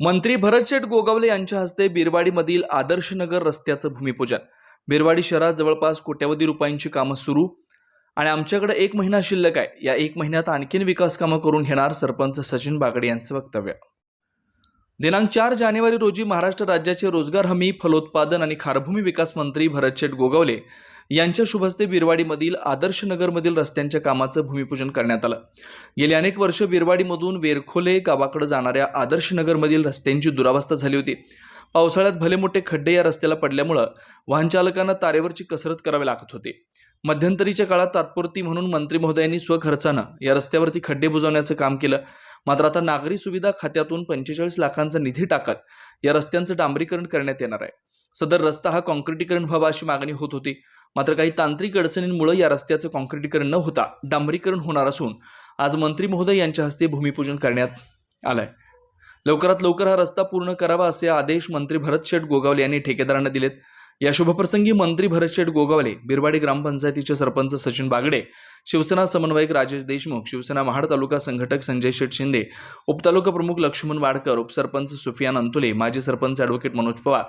मंत्री भरतशेठ गोगावले यांच्या हस्ते बिरवाडीमधील आदर्शनगर रस्त्याचं भूमिपूजन. बिरवाडी शहरात जवळपास कोट्यवधी रुपयांची कामं सुरू आणि आमच्याकडे एक महिना शिल्लक आहे. या एक महिन्यात आणखीन विकास कामं करून घेणार सरपंच सचिन बागडे यांचं वक्तव्य. दिनांक चार जानेवारी रोजी महाराष्ट्र राज्याचे रोजगार हमी फलोत्पादन आणि खारभूमी विकास मंत्री भरतशेठ गोगावले यांच्या शुभस्ते बिरवाडीमधील आदर्श नगरमधील रस्त्यांच्या कामाचं भूमिपूजन करण्यात आलं. गेली अनेक वर्ष बिरवाडीमधून वेरखोले गावाकडे जाणाऱ्या आदर्श नगरमधील रस्त्यांची दुरावस्था झाली होती. पावसाळ्यात भले मोठे खड्डे या रस्त्याला पडल्यामुळं वाहनचालकांना तारेवरची कसरत करावी लागत होती. मध्यंतरीच्या काळात तात्पुरती म्हणून मंत्री महोदयांनी स्वखर्चानं या रस्त्यावरती खड्डे बुजवण्याचं काम केलं. मात्र आता नागरी सुविधा खात्यातून पंचेचाळीस लाखांचा निधी टाकत या रस्त्यांचं डांबरीकरण करण्यात येणार आहे. सदर रस्ता हा कॉन्क्रिटीकरण व्हावा अशी मागणी होत होती. मात्र काही तांत्रिक अडचणींमुळे या रस्त्याचं कॉन्क्रिटीकरण न होता डांबरीकरण होणार असून आज मंत्री महोदय यांच्या हस्ते भूमिपूजन करण्यात आलंय. लवकरात लवकर हा रस्ता पूर्ण करावा असे आदेश मंत्री भरत शेठ गोगावले यांनी ठेकेदारांना दिलेत. या शुभप्रसंगी मंत्री भरतशेठ गोगावले बिरवाडी ग्रामपंचायतीचे सरपंच सचिन बागडे शिवसेना समन्वयक राजेश देशमुख शिवसेना महाड तालुका संघटक संजय शेठ शिंदे उपतालुका प्रमुख लक्ष्मण वाडकर उपसरपंच सुफियान अंतुले माजी सरपंच ॲडव्होकेट मनोज पवार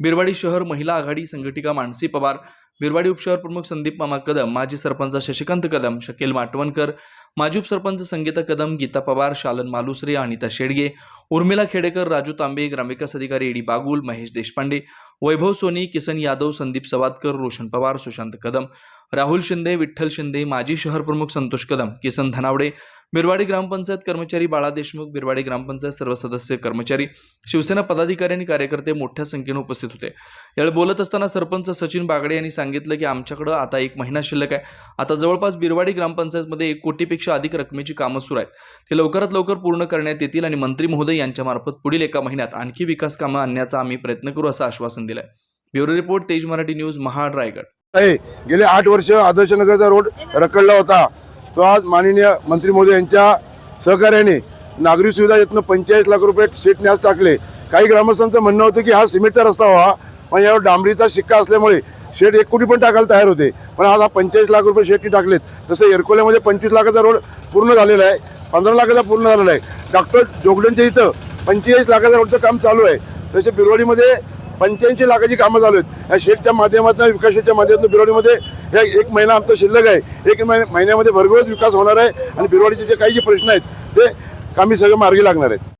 बिरवाडी शहर महिला आघाडी संघटिका मानसी पवार बिरवाडी उपशहर प्रमुख संदीप मामा कदम माजी सरपंच शशिकांत कदम शकील माटवणकर माजी उपसरपंच संगीता कदम गीता पवार शालन मालुसरे अनिता शेडगे उर्मिला खेडेकर राजू तांबे ग्रामविकास अधिकारी एडी बागुल महेश देशपांडे वैभव सोनी किसन यादव संदीप सवादकर रोशन पवार सुशांत कदम राहुल शिंदे विठ्ठल शिंदे माजी शहर प्रमुख संतोष कदम किसन धनावडे बिरवाडी ग्रामपंचायत कर्मचारी बाळा देशमुख बिरवाडी ग्रामपंचायत सर्व सदस्य कर्मचारी शिवसेना पदाधिकारी आणि कार्यकर्ते मोठ्या संख्येने उपस्थित होते. यावेळी बोलत असताना सरपंच सचिन बागडे यांनी सांगितलं की आमच्याकडं आता एक महिना शिल्लक आहे. आता जवळपास बिरवाडी ग्रामपंचायतमध्ये एक कोटीपेक्षा अधिक रकमेची कामं सुरू आहेत. ते लवकरात लवकर पूर्ण करण्यात येतील आणि मंत्री महोदय यांच्यामार्फत पुढील एका महिन्यात आणखी विकास कामं आणण्याचा आम्ही प्रयत्न करू असं आश्वासन दिलं ब्युरो रिपोर्ट तेज मराठी न्यूज महाड रायगड. गेले आठ वर्ष आदर्शनगरचा रोड रखडला होता. तो आज माननीय मंत्री मोदी यांच्या सहकार्याने नागरी सुविधा यातनं पंचेचाळीस लाख रुपये सीटने आज टाकले. काही ग्रामस्थांचं म्हणणं होतं की हा सिमेंटचा रस्ता व्हावा पण यावर डांबरीचा शिक्का असल्यामुळे शेट एक कोटी पण टाकायला तयार होते. पण आज हा पंचेचाळीस लाख रुपये शेटने टाकलेत. तसं एरकोल्यामध्ये पंचवीस लाखाचा रोड पूर्ण झालेला आहे पंधरा लाखाचा पूर्ण झालेला आहे. डॉक्टर जोगड्यांच्या इथं पंचेचाळीस लाखाचा रोडचं काम चालू आहे. तसे बिरवाडीमध्ये पंच्याऐंशी लाखाची कामं चालू आहेत. या शेटच्या माध्यमातून विकास शेटच्या माध्यमातून बिरोडीमध्ये या एक महिना आमचा शिल्लक आहे. एक महिन्यामध्ये भरघोस विकास होणार आहे आणि बिरवाडीचे जे काही जे प्रश्न आहेत ते कामी सगळं मार्गी लागणार आहेत.